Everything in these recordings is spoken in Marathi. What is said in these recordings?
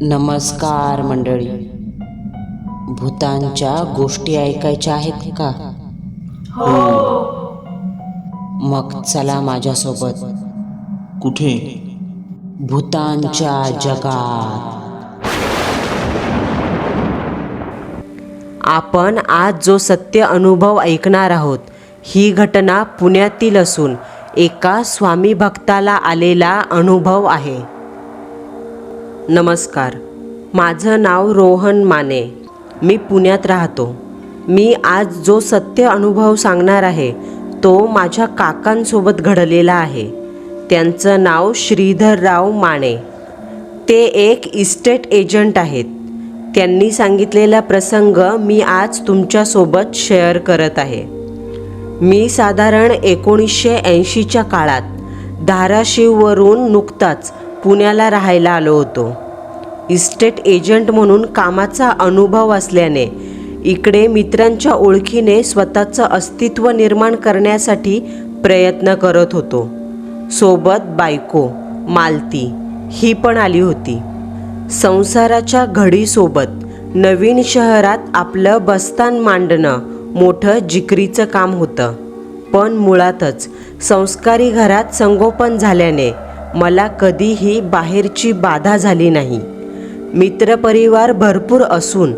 नमस्कार मंडळी. भूतांच्या गोष्टी ऐकायच्या आहेत का? मग चला माझ्यासोबत. कुठे? भूतांच्या जगात. आपण आज जो सत्य अनुभव ऐकणार आहोत ही घटना पुण्यातील असून एका स्वामी भक्ताला आलेला अनुभव आहे. नमस्कार. माझं नाव रोहन माने. मी पुण्यात राहतो. मी आज जो सत्य अनुभव सांगणार आहे तो माझ्या काकांसोबत घडलेला आहे. त्यांचं नाव श्रीधरराव माने. ते एक इस्टेट एजंट आहेत. त्यांनी सांगितलेला प्रसंग मी आज तुमच्यासोबत शेअर करत आहे. मी साधारण एकोणीसशे ऐंशीच्या काळात धाराशिववरून नुकताच पुण्याला राहायला आलो होतो. इस्टेट एजंट म्हणून कामाचा अनुभव असल्याने इकडे मित्रांच्या ओळखीने स्वतःचं अस्तित्व निर्माण करण्यासाठी प्रयत्न करत होतो. सोबत बायको मालती ही पण आली होती. संसाराच्या घडीसोबत नवीन शहरात आपलं बस्तान मांडणं मोठं जिकरीचं काम होतं. पण मुळातच संस्कारी घरात संगोपन झाल्याने मला कधीही बाहेरची बाधा झाली नाही. मित्रपरिवार भरपूर असून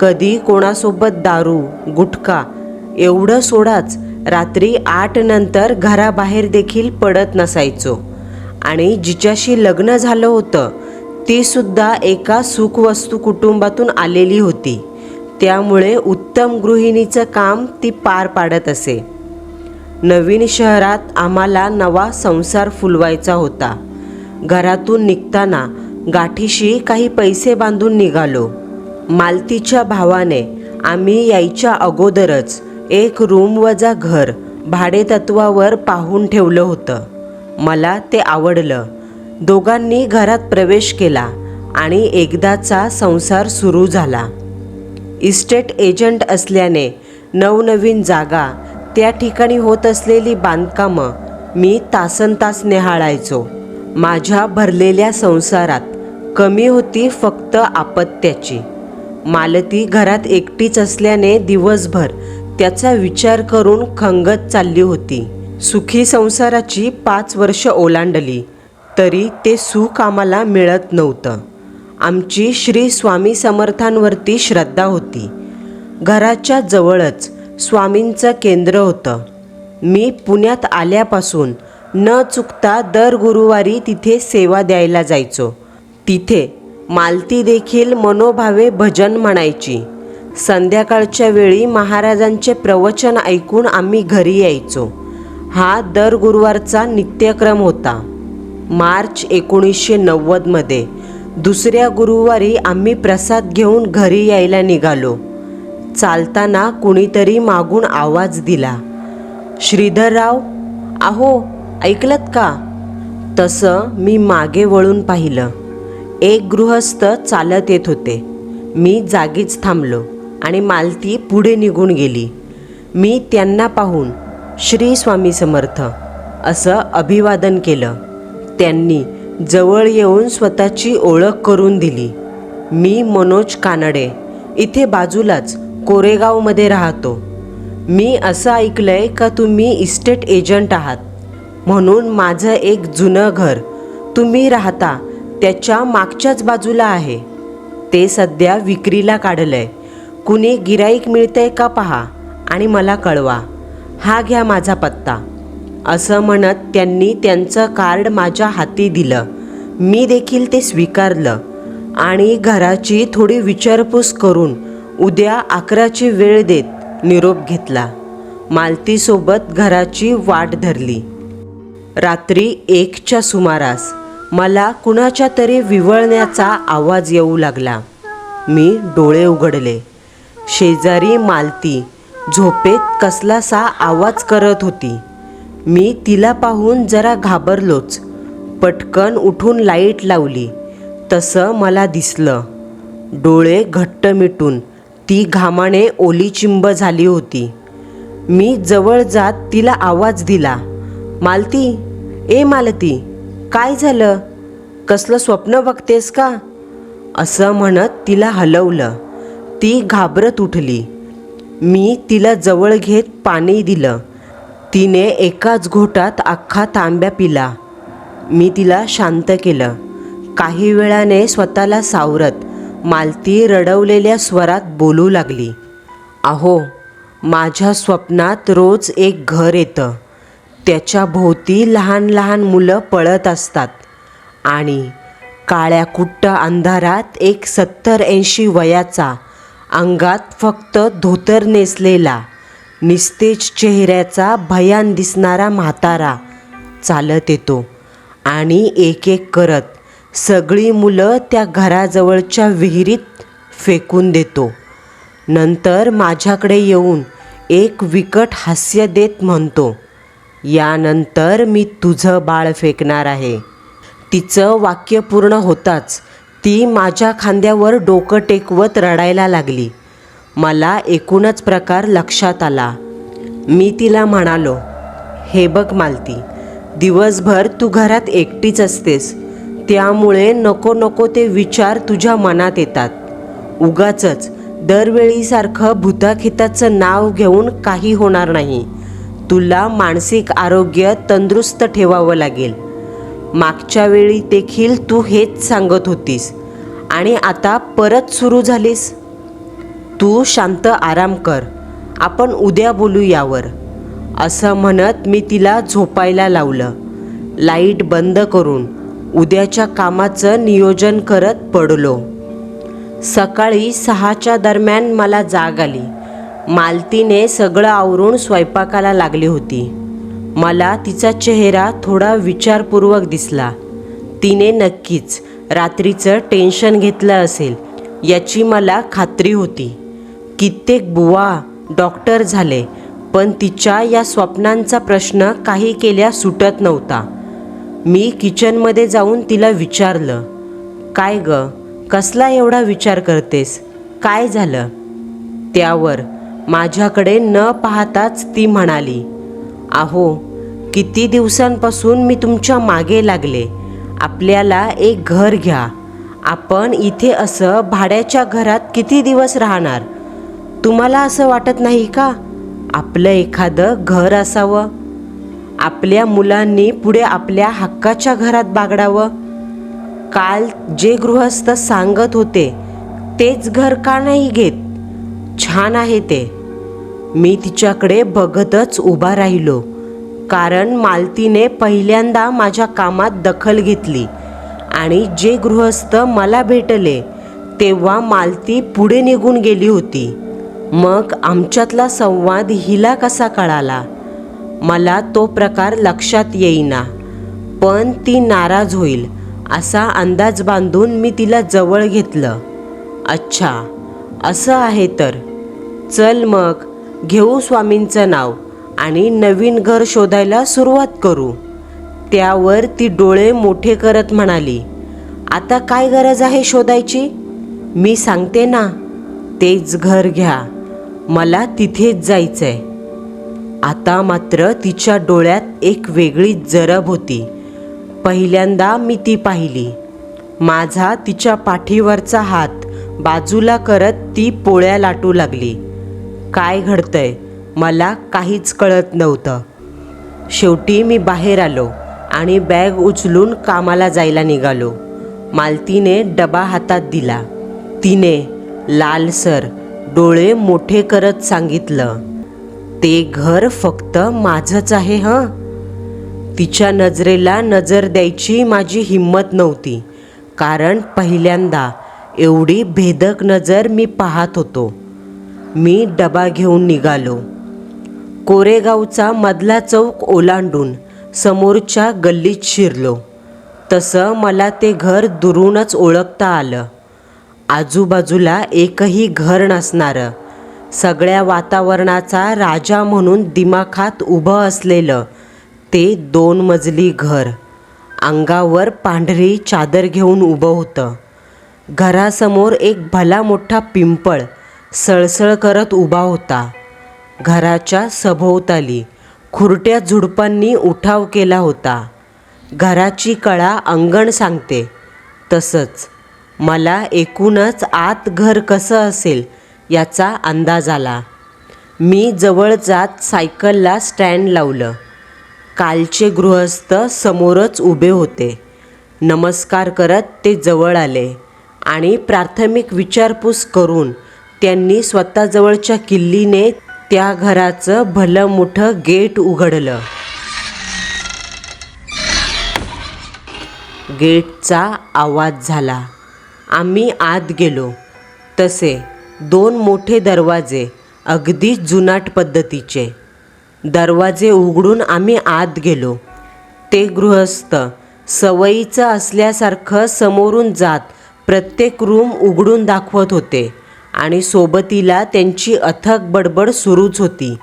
कधी कोणासोबत दारू गुटखा एवढं सोडाच रात्री आठ नंतर घराबाहेर देखील पडत नसायचो. आणि जिच्याशी लग्न झालं होतं ती सुद्धा एका सुखवस्तू कुटुंबातून आलेली होती. त्यामुळे उत्तम गृहिणीचं काम ती पार पाडत असे. नवीन शहरात आम्हाला नवा संसार फुलवायचा होता. घरातून निघताना गाठीशी काही पैसे बांधून निघालो. मालतीच्या भावाने आम्ही यायच्या अगोदरच एक रूम वजा घर भाडेतत्वावर पाहून ठेवलं होतं. मला ते आवडलं. दोघांनी घरात प्रवेश केला आणि एकदाचा संसार सुरू झाला. इस्टेट एजंट असल्याने नवनवीन जागा त्या ठिकाणी होत असलेली बांधकामं मी तासन तास निहाळायचो. माझ्या भरलेल्या संसारात कमी होती फक्त आपत्याची. मालती घरात एकटीच असल्याने दिवसभर त्याचा विचार करून खंगत चालली होती. सुखी संसाराची पाच वर्ष ओलांडली तरी ते सुख आम्हाला मिळत नव्हतं. आमची श्री स्वामी समर्थांवरती श्रद्धा होती. घराच्या जवळच स्वामींचं केंद्र होतं. मी पुण्यात आल्यापासून न चुकता दर गुरुवारी तिथे सेवा द्यायला जायचो. तिथे मालती देखील मनोभावे भजन म्हणायची. संध्याकाळच्या वेळी महाराजांचे प्रवचन ऐकून आम्ही घरी यायचो. हा दर गुरुवारचा नित्यक्रम होता. मार्च एकोणीसशे नव्वदमध्ये दुसऱ्या गुरुवारी आम्ही प्रसाद घेऊन घरी यायला निघालो. चालताना कुणीतरी मागून आवाज दिला. श्रीधरराव आहो ऐकलत का? तसं मी मागे वळून पाहिलं. एक गृहस्थ चालत येत होते. मी जागीच थांबलो आणि मालती पुढे निघून गेली. मी त्यांना पाहून श्री स्वामी समर्थ असं अभिवादन केलं. त्यांनी जवळ येऊन स्वतःची ओळख करून दिली. मी मनोज कानडे इथे बाजूलाच कोरेगावमध्ये राहतो. मी असं ऐकलंय का तुम्ही इस्टेट एजंट आहात. म्हणून माझं एक जुनं घर तुम्ही राहता त्याच्या मागच्याच बाजूला आहे. ते सध्या विक्रीला काढलंय. कुणी गिराईक मिळतंय का पहा आणि मला कळवा. हा घ्या माझा पत्ता. असं म्हणत त्यांनी त्यांचं कार्ड माझ्या हाती दिलं. मी देखील ते स्वीकारलं आणि घराची थोडी विचारपूस करून उद्या अकराची वेळ देत निरोप घेतला. मालतीसोबत घराची वाट धरली. रात्री एकच्या सुमारास मला कुणाच्या तरी विवळण्याचा आवाज येऊ लागला. मी डोळे उघडले. शेजारी मालती झोपेत कसलासा आवाज करत होती. मी तिला पाहून जरा घाबरलोच. पटकन उठून लाइट लावली. तसं मला दिसलं. डोळे घट्ट मिटून ती घामाने ओलीचिंब झाली होती. मी जवळ जात तिला आवाज दिला मालती ए मालती काय झालं? कसलं स्वप्न बघतेस का? असं म्हणत तिला हलवलं. ती घाबरत उठली. मी तिला जवळ घेत पाणी दिलं. तिने एकाच घोटात अख्खा तांब्या पिला. मी तिला शांत केलं. काही वेळाने स्वतःला सावरत मालती रडवलेल्या स्वरात बोलू लागली. अहो माझ्या स्वप्नात रोज एक घर येतं. त्याच्या भोवती लहान लहान मुलं पळत असतात. आणि काळ्या कुट्ट अंधारात एक सत्तर ऐंशी वयाचा अंगात फक्त धोतर नेसलेला निस्तेज चेहऱ्याचा भयान दिसणारा म्हातारा चालत येतो आणि एक एक करत सगळी मुलं त्या घराजवळच्या विहिरीत फेकून देतो. नंतर माझ्याकडे येऊन एक विकट हास्य देत म्हणतो यानंतर मी तुझं बाळ फेकणार आहे. तिचं वाक्य पूर्ण होताच ती माझ्या खांद्यावर डोकं टेकवत रडायला लागली. मला एकूणच प्रकार लक्षात आला. मी तिला म्हणालो हे बघ मालती दिवसभर तू घरात एकटीच असतेस. त्यामुळे नको नको ते विचार तुझ्या मनात येतात. उगाचच दरवेळीसारखं भूताखिताचं नाव घेऊन काही होणार नाही. तुला मानसिक आरोग्य तंदुरुस्त ठेवावं लागेल. मागच्या वेळी देखील तू हेच सांगत होतीस. आणि आता परत सुरू झालीस? तू शांत आराम कर. आपण उद्या बोलू यावर. असं म्हणत मी तिला झोपायला लावलं. लाइट बंद करून उद्याच्या कामाचं नियोजन करत पडलो. सकाळी सहाच्या दरम्यान मला जाग आली. मालतीने सगळं आवरून स्वयंपाकाला लागली होती. मला तिचा चेहरा थोडा विचारपूर्वक दिसला. तिने नक्कीच रात्रीचं टेन्शन घेतलं असेल याची मला खात्री होती. कित्येक बुवा डॉक्टर झाले पण तिच्या या स्वप्नांचा प्रश्न काही केल्या सुटत नव्हता. मी किचनमध्ये जाऊन तिला विचारलं काय ग कसला एवढा विचार करतेस? काय झालं? त्यावर माझ्याकडे न पाहताच ती म्हणाली अहो किती दिवसांपासून मी तुमच्या मागे लागले. आपल्याला एक घर घ्या. आपण इथे असं भाड्याच्या घरात किती दिवस राहणार? तुम्हाला असं वाटत नाही का? आपलं एखादं घर असावं. आपल्या मुलांनी पुढे आपल्या हक्काच्या घरात बागडावं. काल जे गृहस्थ सांगत होते तेच घर का नाही घेत? छान आहे ते. मी तिच्याकडे बघतच उभा राहिलो कारण मालतीने पहिल्यांदा माझ्या कामात दखल घेतली आणि जे गृहस्थ मला भेटले तेव्हा मालती पुढे निघून गेली होती. मग आमच्यातला संवाद हिला कसा कळाला? मला तो प्रकार लक्षात येईना. पण ती नाराज होईल असा अंदाज बांधून मी तिला जवळ घेतलं. अच्छा असं आहे तर. चल मग घेऊ स्वामींचं नाव आणि नवीन घर शोधायला सुरुवात करू. त्यावर ती डोळे मोठे करत म्हणाली आता काय गरज आहे शोधायची? मी सांगते ना तेच घर घ्या. मला तिथेच जायचंय. आता मात्र तिच्या डोळ्यात एक वेगळी जरब होती. पहिल्यांदा मी ती पाहिली. माझा तिच्या पाठीवरचा हात बाजूला करत ती पोळ्या लाटू लागली. काय घडतंय? मला काहीच कळत नव्हतं. शेवटी मी बाहेर आलो आणि बॅग उचलून कामाला जायला निघालो. मालतीने डबा हातात दिला. तिने लालसर डोळे मोठे करत सांगितलं. ते घर फक्त माझंच आहे हं? तिच्या नजरेला नजर द्यायची माझी हिंमत नव्हती. कारण पहिल्यांदा एवढी भेदक नजर मी पाहत होतो. मी डबा घेऊन निघालो. कोरेगावचा मधला चौक ओलांडून समोरच्या गल्लीत शिरलो. तसं मला ते घर दुरूनच ओळखता आलं. आजूबाजूला एकही घर नसणारं. सगळ्या वातावरणाचा राजा म्हणून दिमाखात उभं असलेलं ते दोन मजली घर. अंगावर पांढरी चादर घेऊन उभं होतं. घरासमोर एक भला मोठा पिंपळ सळसळ करत उभा होता. घराच्या सभोवताली खुरट्या झुडपांनी उठाव केला होता. घराची कळा अंगण सांगते. तसंच मला एकूणच आत घर कसं असेल याचा अंदाज आला. मी जवळ जात सायकलला स्टँड लावलं. कालचे गृहस्थ समोरच उभे होते. नमस्कार करत ते जवळ आले आणि प्राथमिक विचारपूस करून त्यांनी स्वतःजवळच्या किल्लीने त्या घराचं भलं मोठं गेट उघडलं. गेटचा आवाज झाला. आम्ही आत गेलो. तसे दोन मोठे दरवाजे अगदी जुनाट पद्धतीचे. दरवाजे उघडून आम्ही आत गेलो. ते गृहस्थ सवयीचं असल्यासारखं समोरून जात प्रत्येक रूम उघडून दाखवत होते आणि सोबतीला त्यांची अथक बडबड सुरूच होती.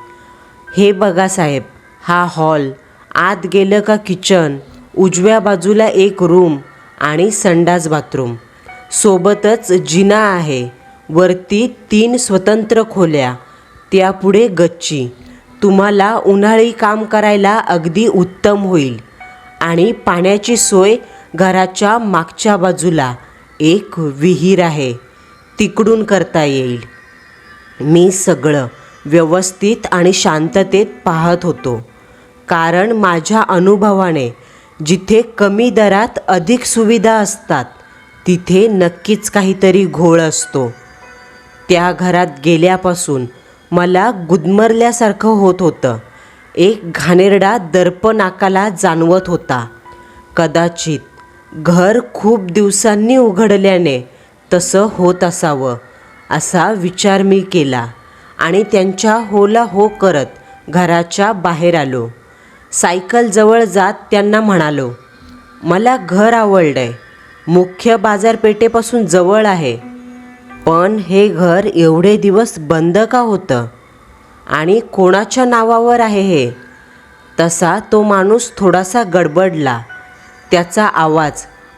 हे बघा साहेब हा हॉल आत गेलं का किचन उजव्या बाजूला एक रूम आणि संडास बाथरूम. सोबतच जिना आहे. वरती तीन स्वतंत्र खोल्या त्यापुढे गच्ची. तुम्हाला उन्हाळी काम करायला अगदी उत्तम होईल. आणि पाण्याची सोय घराच्या मागच्या बाजूला एक विहीर आहे. तिकडून करता येईल. मी सगळं व्यवस्थित आणि शांततेत पाहत होतो. कारण माझ्या अनुभवाने जिथे कमी दरात अधिक सुविधा असतात तिथे नक्कीच काहीतरी घोळ असतो. त्या घरात गेल्यापासून मला गुदमरल्यासारखं होत होतं. एक घाणेरडा दर्प नाकाला जाणवत होता. कदाचित घर खूप दिवसांनी उघडल्याने तसं होत असावं असा विचार मी केला आणि त्यांच्या होला हो करत घराच्या बाहेर आलो. सायकलजवळ जात त्यांना म्हणालो मला घर आवडलं आहे मुख्य बाजारपेठेपासून जवळ आहे. पण हे घर एवढे दिवस बंद का होतं? आणि कोणाच्या नावावर आहे हे? तसा तो माणूस थोडासा गडबडला. त्याचा आवाज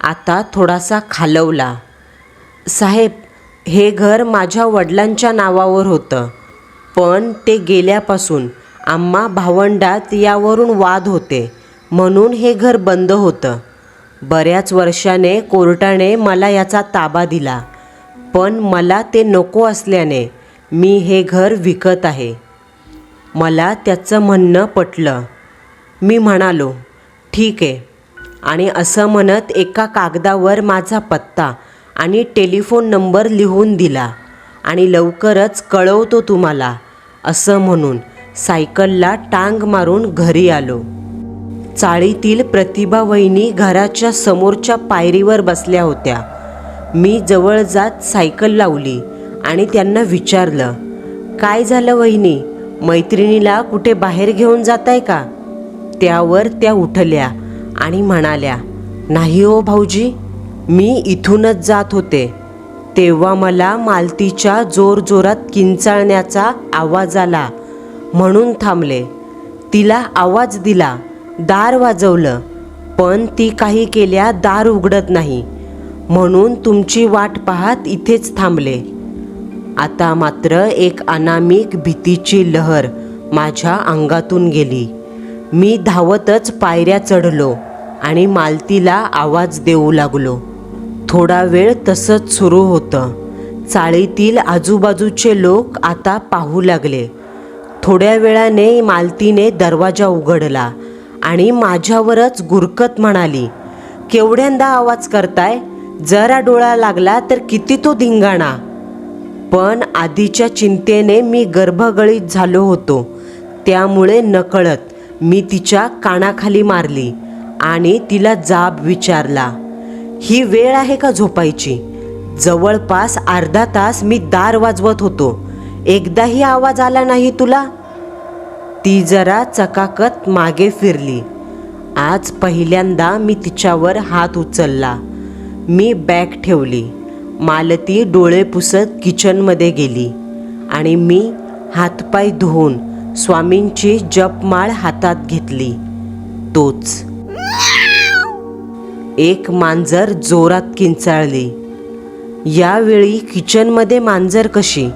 आता थोडासा खालवला. साहेब हे घर माझ्या वडिलांच्या नावावर होतं. पण ते गेल्यापासून आम्हा भावंडात यावरून वाद होते. म्हणून हे घर बंद होतं. बऱ्याच वर्षाने कोर्टाने मला याचा ताबा दिला. पण मला ते नको असल्याने मी हे घर विकत आहे. मला त्याचं म्हणणं पटलं. मी म्हणालो ठीक आहे. आणि असं म्हणत एका कागदावर माझा पत्ता आणि टेलिफोन नंबर लिहून दिला आणि लवकरच कळवतो तुम्हाला असं म्हणून सायकलला टांग मारून घरी आलो. चाळीतील प्रतिभा वहिनी घराच्या समोरच्या पायरीवर बसल्या होत्या. मी जवळ जात सायकल लावली आणि त्यांना विचारलं काय झालं वहिनी? मैत्रिणीला कुठे बाहेर घेऊन जाताय का? त्यावर त्या उठल्या आणि म्हणाल्या नाही हो भाऊजी मी इथूनच जात होते. तेव्हा मला मालतीच्या जोरजोरात किंचाळण्याचा आवाज आला. म्हणून थांबले. तिला आवाज दिला दार वाजवलं पण ती काही केल्या दार उघडत नाही. म्हणून तुमची वाट पाहत इथेच थांबले. आता मात्र एक अनामिक भीतीची लहर माझ्या अंगातून गेली. मी धावतच पायऱ्या चढलो आणि मालतीला आवाज देऊ लागलो. थोडा वेळ तसंच सुरू होतं. चाळीतील आजूबाजूचे लोक आता पाहू लागले. थोड्या वेळाने मालतीने दरवाजा उघडला आणि माझ्यावरच गुरकत म्हणाली केवढ्यांदा आवाज करताय? जरा डोळा लागला तर किती तो धिंगाणा. पण आधीच्या चिंतेने मी गर्भगळीत झालो होतो. त्यामुळे नकळत मी तिच्या कानाखाली मारली आणि तिला जाब विचारला ही वेळ आहे का झोपायची? जवळपास अर्धा तास मी दार वाजवत होतो. एकदाही आवाज आला नाही तुला? ती जरा चकाकत मागे फिरली. आज पहिल्यांदा मी तिच्यावर हात उचलला. मी बॅग ठेवली. मालती डोळे पुसत किचनमध्ये गेली आणि मी हातपाय धुवून स्वामींची जपमाळ हातात घेतली. तोच. एक मांजर जोरात किंचाळली. यावेळी किचनमध्ये मांजर कशी?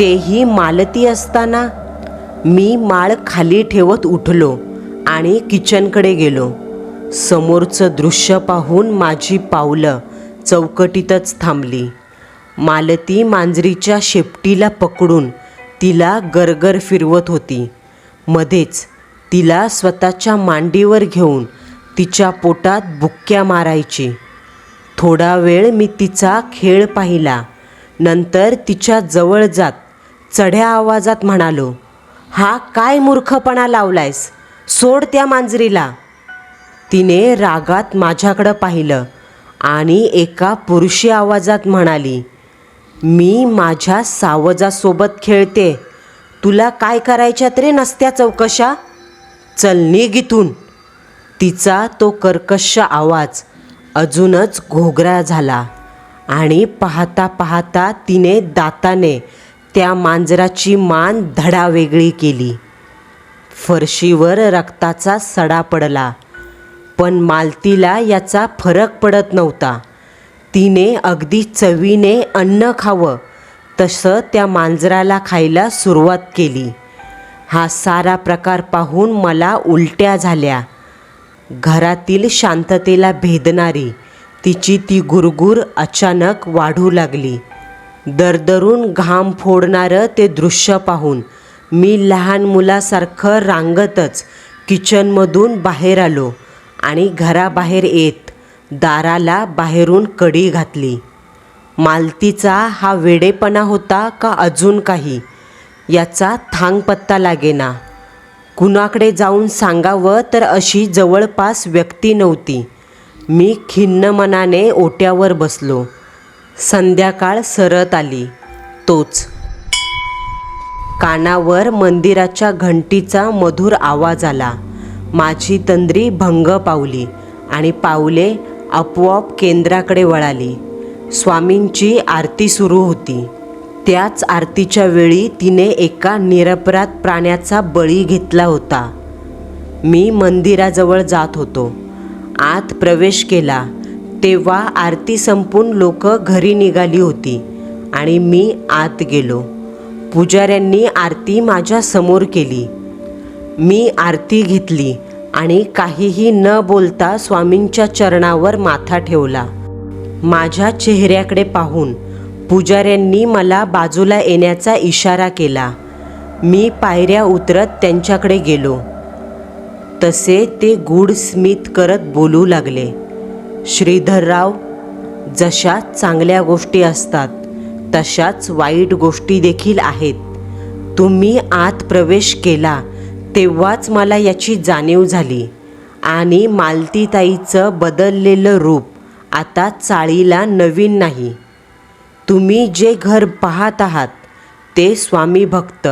तेही मालती असताना मी माळ खाली ठेवत उठलो आणि किचनकडे गेलो. समोरचं दृश्य पाहून माझी पावलं चौकटीतच थांबली. मालती मांजरीच्या शेपटीला पकडून तिला गरगर फिरवत होती. मध्येच तिला स्वतःच्या मांडीवर घेऊन तिच्या पोटात बुक्क्या मारायची. थोडा वेळ मी तिचा खेळ पाहिला. नंतर तिच्या जवळ जात चढ्या आवाजात म्हणालो हा काय मूर्खपणा लावलायस? सोड त्या मांजरीला. तिने रागात माझ्याकडं पाहिलं आणि एका पुरुषी आवाजात म्हणाली मी माझ्या सावजासोबत खेळते. तुला काय करायच्यात रे नसत्या चौकशा? चल निघ इथून. तिचा तो कर्कश आवाज अजूनच घोगरा झाला आणि पाहता पाहता तिने दाताने त्या मांजराची मान धडा वेगळी केली. फरशीवर रक्ताचा सडा पडला. पण मालतीला याचा फरक पडत नव्हता. तिने अगदी चवीने अन्न खावं तसं त्या मांजराला खायला सुरुवात केली. हा सारा प्रकार पाहून मला उलट्या झाल्या. घरातील शांततेला भेदणारी तिची ती गुरगुर अचानक वाढू लागली. दरदरून घाम फोडणारं ते दृश्य पाहून मी लहान मुलासारखं रांगतच किचनमधून बाहेर आलो. आणि घराबाहेर येत दाराला बाहेरून कडी घातली. मालतीचा हा वेडेपणा होता का अजून काही? याचा थांगपत्ता लागेना. कुणाकडे जाऊन सांगावं तर अशी जवळपास व्यक्ती नव्हती. मी खिन्न मनाने ओट्यावर बसलो. संध्याकाळ सरत आली. तोच. कानावर मंदिराच्या घंटीचा मधुर आवाज आला. माझी तंद्री भंग पावली आणि पावले आपोआप केंद्राकडे वळाली. स्वामींची आरती सुरू होती. त्याच आरतीच्या वेळी तिने एका निरपराध प्राण्याचा बळी घेतला होता. मी मंदिराजवळ जात होतो. आत प्रवेश केला. तेव्हा आरती संपून लोक घरी निघाली होती आणि मी आत गेलो. पुजाऱ्यांनी आरती माझ्यासमोर केली. मी आरती घेतली. आणि काहीही न बोलता स्वामींच्या चरणावर माथा ठेवला. माझ्या चेहऱ्याकडे पाहून पुजाऱ्यांनी मला बाजूला येण्याचा इशारा केला. मी पायऱ्या उतरत त्यांच्याकडे गेलो. तसे ते गूढ स्मित करत बोलू लागले. श्रीधरराव जशा चांगल्या गोष्टी असतात तशाच वाईट गोष्टी देखील आहेत. तुम्ही आत प्रवेश केला तेव्हाच मला याची जाणीव झाली. आणि मालतीताईचं बदललेलं रूप आता चाळीला नवीन नाही. तुम्ही जे घर पाहत आहात ते स्वामी भक्त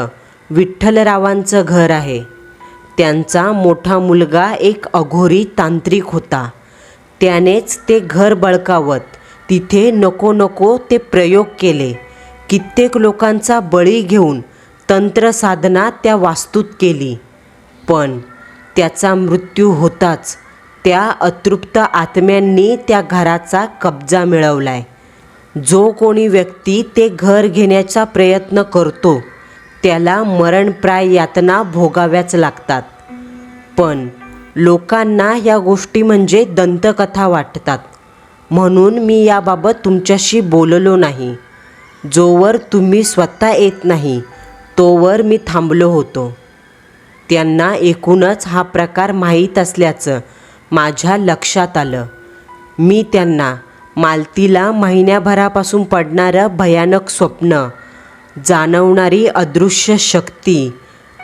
विठ्ठलरावांचं घर आहे. त्यांचा मोठा मुलगा एक अघोरी तांत्रिक होता. त्यानेच ते घर बळकावत तिथे नको नको ते प्रयोग केले. कित्येक लोकांचा बळी घेऊन तंत्रसाधना त्या वास्तूत केली. पण त्याचा मृत्यू होताच. त्या अतृप्त आत्म्यांनी त्या घराचा कब्जा मिळवलाय. जो कोणी व्यक्ती ते घर घेण्याचा प्रयत्न करतो त्याला मरणप्राय यातना भोगाव्याच लागतात. पण लोकांना या गोष्टी म्हणजे दंतकथा वाटतात. म्हणून मी याबाबत तुमच्याशी बोललो नाही. जोवर तुम्ही स्वतः येत नाही तोवर मी थांबलो होतो. त्यांना एकूणच हा प्रकार माहीत असल्याचं माझ्या लक्षात आलं. मी त्यांना मालतीला महिन्याभरापासून पडणारं भयानक स्वप्न जाणवणारी अदृश्य शक्ती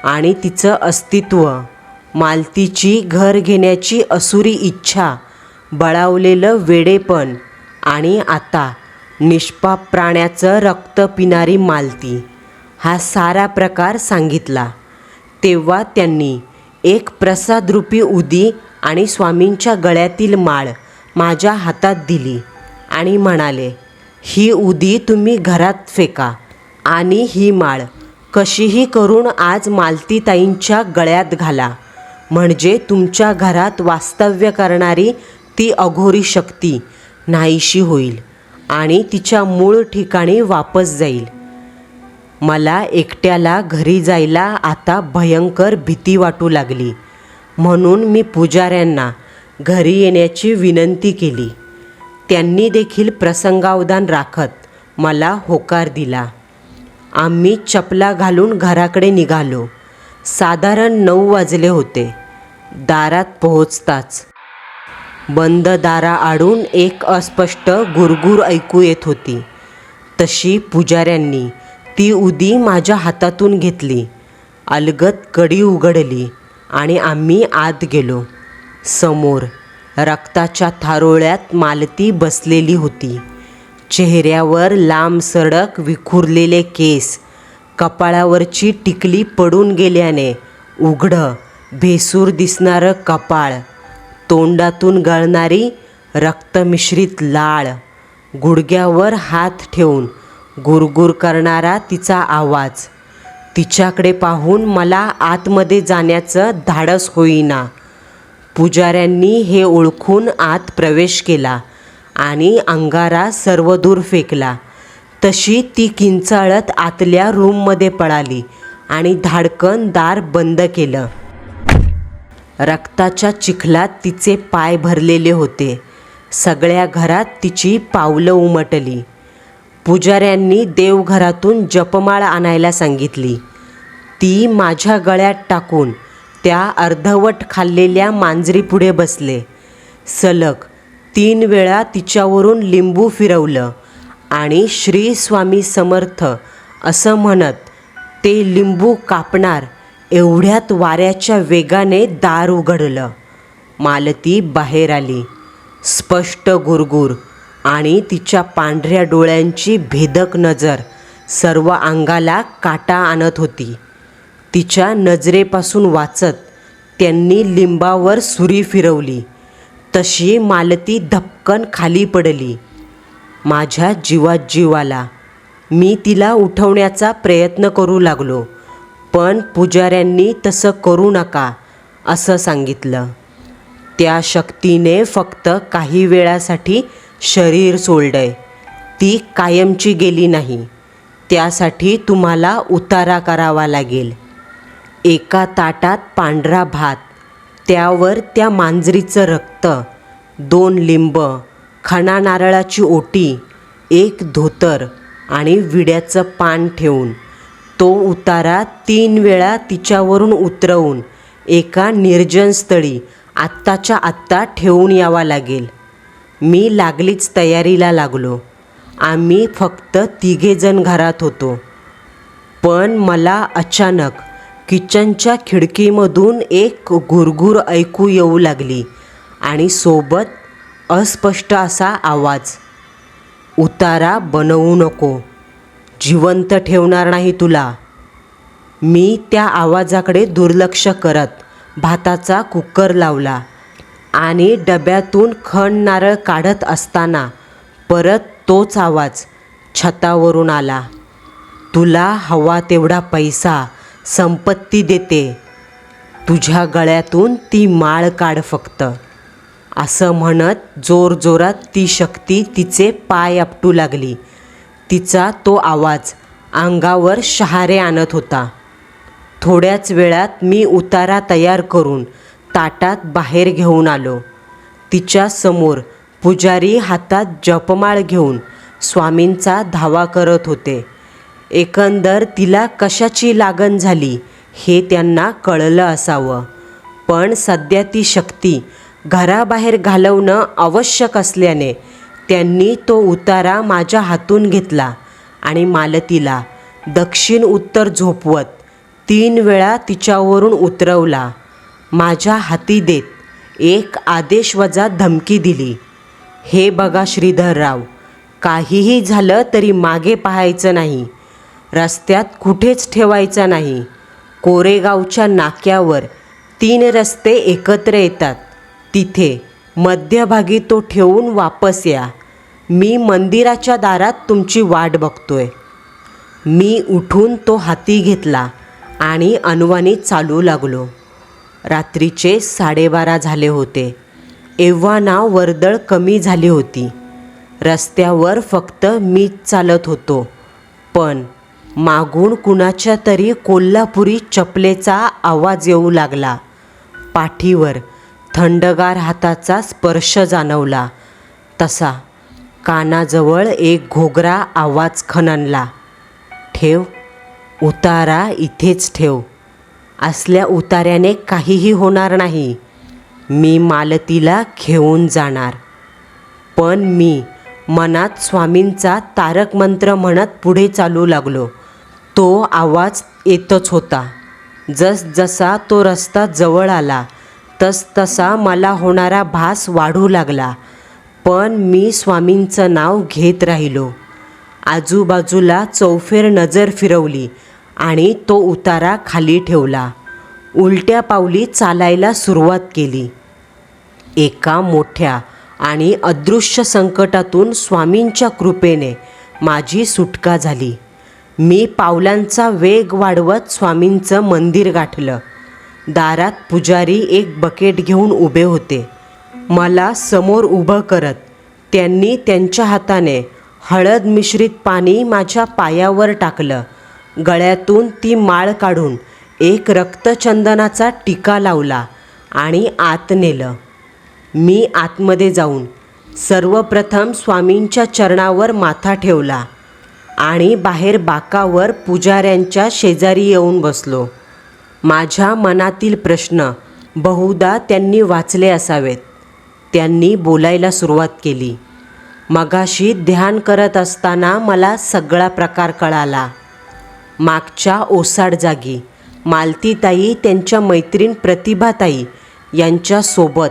आणि तिचं अस्तित्व मालतीची घर घेण्याची असुरी इच्छा बळावलेलं वेडेपण आणि आता निष्पाप प्राण्याचं रक्त पिणारी मालती हा सारा प्रकार सांगितला. तेव्हा त्यांनी एक प्रसादरूपी उदी आणि स्वामींच्या गळ्यातील माळ माझ्या हातात दिली आणि म्हणाले ही उदी तुम्ही घरात फेका आणि ही माळ कशीही करून आज मालतीताईंच्या गळ्यात घाला. म्हणजे तुमच्या घरात वास्तव्य करणारी ती अघोरी शक्ती नाहीशी होईल आणि तिच्या मूळ ठिकाणी वापस जाईल. मला एकट्याला घरी जायला आता भयंकर भीती वाटू लागली. म्हणून मी पुजाऱ्यांना घरी येण्याची विनंती केली. त्यांनी देखील प्रसंगावधान राखत मला होकार दिला. आम्ही चपला घालून घराकडे निघालो. साधारण नऊ वाजले होते. दारात पोहोचताच. बंद दारा आडून एक अस्पष्ट गुरगुर ऐकू येत होती. तशी पुजाऱ्यांनी ती उदी माझ्या हातातून घेतली. अलगत कडी उघडली आणि आम्ही आत गेलो. समोर रक्ताच्या थारोळ्यात मालती बसलेली होती. चेहऱ्यावर लांब सडक विखुरलेले केस कपाळावरची टिकली पडून गेल्याने उघडं भेसूर दिसणारं कपाळ तोंडातून गळणारी रक्तमिश्रित लाळ गुडघ्यावर हात ठेवून गुरगुर करणारा तिचा आवाज. तिच्याकडे पाहून मला आतमध्ये जाण्याचं धाडस होईना. पुजाऱ्यांनी हे ओळखून आत प्रवेश केला आणि अंगारा सर्वदूर फेकला. तशी ती किंचाळत आतल्या रूममध्ये पळाली आणि धाडकन दार बंद केलं. रक्ताच्या चिखलात तिचे पाय भरलेले होते. सगळ्या घरात तिची पावलं उमटली. पुजाऱ्यांनी देवघरातून जपमाळ आणायला सांगितली. ती माझ्या गळ्यात टाकून त्या अर्धवट खाल्लेल्या मांजरीपुढे बसले. सलग तीन वेळा तिच्यावरून लिंबू फिरवलं आणि श्री स्वामी समर्थ असं म्हणत ते लिंबू कापणार एवढ्यात वाऱ्याच्या वेगाने दार उघडलं. मालती बाहेर आली. स्पष्ट गुरगुर आणि तिच्या पांढऱ्या डोळ्यांची भेदक नजर सर्व अंगाला काटा आणत होती. तिच्या नजरेपासून वाचत त्यांनी लिंबावर सुरी फिरवली. तशी मालती धपकन खाली पडली. माझ्या जीवात जीव आला मी तिला उठवण्याचा प्रयत्न करू लागलो पण पुजाऱ्यांनी तसं करू नका असं सांगितलं. त्या शक्तीने फक्त काही वेळासाठी शरीर सोडलंय. ती कायमची गेली नाही. त्यासाठी तुम्हाला उतारा करावा लागेल. एका ताटात पांढरा भात त्यावर त्या मांजरीचं रक्त दोन लिंब खणा नारळाची ओटी एक धोतर आणि विड्याचं पान ठेवून तो उतारा तीन वेळा तिच्यावरून उतरवून एका निर्जन स्थळी आत्ताच्या आत्ता ठेवून यावा लागेल. मी लागलीच तयारीला लागलो. आम्ही फक्त तिघेजण घरात होतो. पण मला अचानक किचनच्या खिडकीमधून एक गुरगुर ऐकू येऊ लागली आणि सोबत अस्पष्ट असा आवाज उतारा बनवू नको. जिवंत ठेवणार नाही तुला. मी त्या आवाजाकडे दुर्लक्ष करत भाताचा कुकर लावला. आणि डब्यातून खण नारळ काढत असताना परत तोच आवाज छतावरून आला. तुला हवा तेवढा पैसा संपत्ती देते. तुझ्या गळ्यातून ती माळ काढ फक्त. असं म्हणत जोरजोरात ती शक्ती तिचे पाय आपटू लागली. तिचा तो आवाज अंगावर शहारे आणत होता. थोड्याच वेळात मी उतारा तयार करून ताटात बाहेर घेऊन आलो. तिच्या समोर पुजारी हातात जपमाळ घेऊन स्वामींचा धावा करत होते. एकंदर तिला कशाची लागण झाली हे त्यांना कळलं असावं. पण सध्या ती शक्ती घराबाहेर घालवणं आवश्यक असल्याने त्यांनी तो उतारा माझ्या हातून घेतला आणि मालतीला दक्षिण उत्तर झोपवत तीन वेळा तिच्यावरून उतरवला. माझ्या हाती देत एक आदेश वजा धमकी दिली. हे बघा श्रीधरराव काहीही झालं तरी मागे पाहायचं नाही. रस्त्यात कुठेच ठेवायचा नाही. कोरेगावच्या नाक्यावर तीन रस्ते एकत्र येतात. तिथे मध्यभागी तो ठेवून वापस या. मी मंदिराच्या दारात तुमची वाट बघतोय. मी उठून तो हाती घेतला आणि अनवानी चालू लागलो. रात्रीचे साडेबारा झाले होते. एव्हा ना वर्दळ कमी झाली होती. रस्त्यावर फक्त मीच चालत होतो. पण मागून कुणाच्या तरी कोल्हापुरी चपलेचा आवाज येऊ लागला. पाठीवर थंडगार हाताचा स्पर्श जाणवला. तसा कानाजवळ एक घोगरा आवाज खणनला ठेव उतारा इथेच ठेव. असल्या उतार्याने काहीही होणार नाही. मी मालतीला घेऊन जाणार. पण मी मनात स्वामींचा तारक मंत्र म्हणत पुढे चालू लागलो. तो आवाज येतच होता. जस जसा तो रस्ता जवळ आला तस तसा मला होणारा भास वाढू लागला. पण मी स्वामींचं नाव घेत राहिलो. आजूबाजूला चौफेर नजर फिरवली. आणि तो उतारा खाली ठेवला. उलट्या पावली चालायला सुरुवात केली. एका मोठ्या आणि अदृश्य संकटातून स्वामींच्या कृपेने माझी सुटका झाली. मी पावलांचा वेग वाढवत स्वामींचं मंदिर गाठलं. दारात पुजारी एक बकेट घेऊन उभे होते. मला समोर उभं करत त्यांनी त्यांच्या हाताने हळद मिश्रित पाणी माझ्या पायावर टाकलं. गळ्यातून ती माळ काढून एक रक्तचंदनाचा टिका लावला आणि आत नेलं. मी आतमध्ये जाऊन सर्वप्रथम स्वामींच्या चरणावर माथा ठेवला आणि बाहेर बाकावर पुजाऱ्यांच्या शेजारी येऊन बसलो. माझ्या मनातील प्रश्न बहुधा त्यांनी वाचले असावेत. त्यांनी बोलायला सुरुवात केली. मगाशी ध्यान करत असताना मला सगळा प्रकार कळाला. मागच्या ओसाड जागी. मालतीताई त्यांच्या मैत्रीण प्रतिभाताई यांच्यासोबत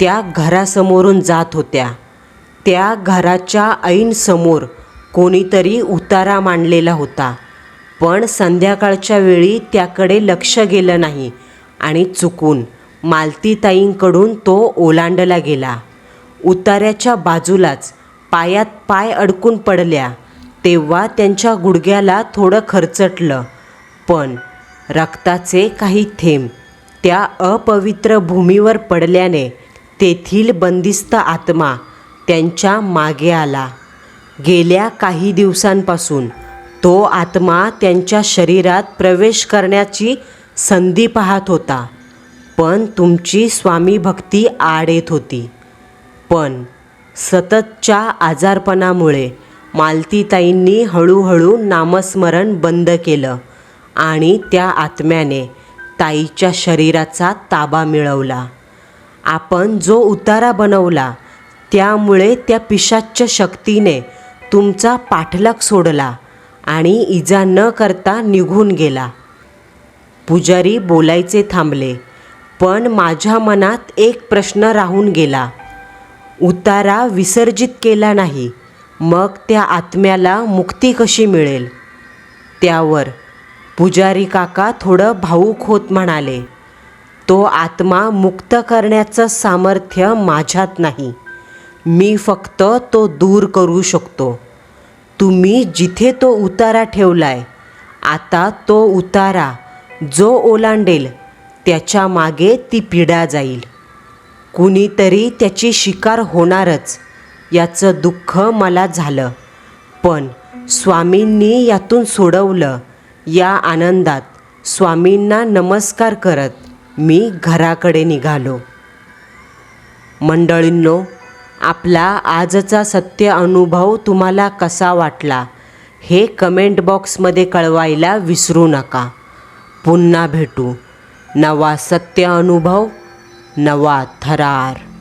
त्या घरासमोरून जात होत्या. त्या घराच्या ऐनसमोर कोणीतरी उतारा मांडलेला होता. पण संध्याकाळच्या वेळी त्याकडे लक्ष गेलं नाही आणि चुकून मालतीताईंकडून तो ओलांडला गेला. उतार्याच्या बाजूलाच पायात पाय अडकून पडल्या. तेव्हा त्यांच्या गुडघ्याला थोडं खरचटलं. पण रक्ताचे काही थेंब त्या अपवित्र भूमीवर पडल्याने तेथील बंदिस्त आत्मा त्यांच्या मागे आला. गेल्या काही दिवसांपासून तो आत्मा त्यांच्या शरीरात प्रवेश करण्याची संधी पाहत होता. पण तुमची स्वामी भक्ती आड येत होती. पण सततच्या आजारपणामुळे मालतीताईंनी हळूहळू नामस्मरण बंद केलं आणि त्या आत्म्याने ताईच्या शरीराचा ताबा मिळवला. आपण जो उतारा बनवला त्यामुळे त्या पिशाच्य शक्तीने तुमचा पाठलाग सोडला आणि इजा न करता निघून गेला. पुजारी बोलायचे थांबले पण माझ्या मनात एक प्रश्न राहून गेला. उतारा विसर्जित केला नाही. मग त्या आत्म्याला मुक्ती कशी मिळेल? त्यावर पुजारी काका थोडं भाऊक होत म्हणाले तो आत्मा मुक्त करण्याचं सामर्थ्य माझ्यात नाही. मी फक्त तो दूर करू शकतो. तुम्ही जिथे तो उतारा ठेवलाय आता तो उतारा जो ओलांडेल त्याच्यामागे ती पिढा जाईल. कुणीतरी त्याची शिकार होणारच. याचं दुःख मला झालं. पण स्वामींनी यातून सोडवलं. या आनंदात स्वामींना नमस्कार करत मी घराकडे निघालो. मंडळींनो आपला आजचा सत्य अनुभव तुम्हाला कसा वाटला हे कमेंट बॉक्समध्ये कळवायला विसरू नका. पुन्हा भेटू. नवा सत्य अनुभव नवा थरार.